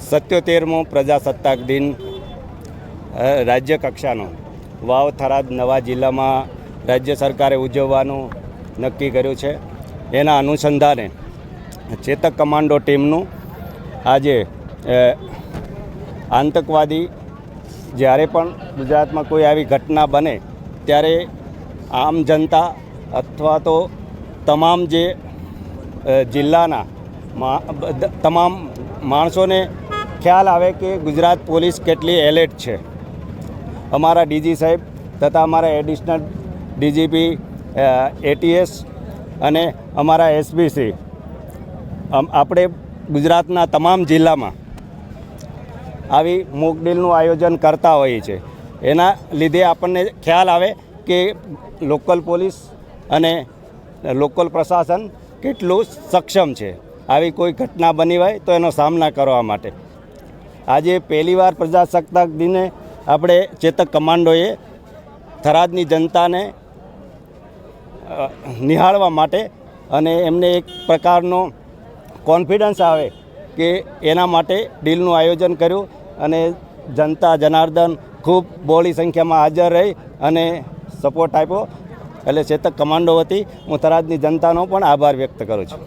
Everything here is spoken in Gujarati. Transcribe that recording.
સત્યોતેરમો પ્રજાસત્તાક દિન રાજ્ય કક્ષાનો. વાવ, થરાદ, નવા જિલ્લામાં રાજ્ય સરકારે ઉજવવાનું નક્કી કર્યું છે. એના અનુસંધાને ચેતક કમાન્ડો ટીમનું આજે આતંકવાદી જ્યારે પણ ગુજરાતમાં કોઈ આવી ઘટના બને, ત્યારે આમ જનતા અથવા તો તમામ જે જિલ્લાના તમામ માણસોને ખ્યાલ આવે કે ગુજરાત પોલીસ કેટલી એલર્ટ છે. અમારા ડીજી સાહેબ તથા અમારા એડિશનલ ડીજીપી એટીએસ અને અમારા એસબીસી આપણે ગુજરાતના તમામ જિલ્લામાં આવી મોકડ્રીલનું આયોજન કરતા હોઈએ છે એના લીધે આપણને ખ્યાલ આવે કે લોકલ પોલીસ અને લોકલ પ્રશાસન કેટલું સક્ષમ છે. આવી કોઈ ઘટના બની હોય તો એનો સામના કરવા માટે. આજે પહેલીવાર પ્રજાસત્તાક દિને આપણે ચેતક કમાન્ડોએ થરાદની જનતાને નિહાળવા માટે અને એમને એક પ્રકારનો કોન્ફિડન્સ આવે કે એના માટે ડીલનું આયોજન કર્યું અને જનતા જનાર્દન ખૂબ બહોળી સંખ્યામાં હાજર રહી અને સપોર્ટ આપ્યો. એટલે ચેતક કમાન્ડો વતી હું થરાદની જનતાનો પણ આભાર વ્યક્ત કરું છું.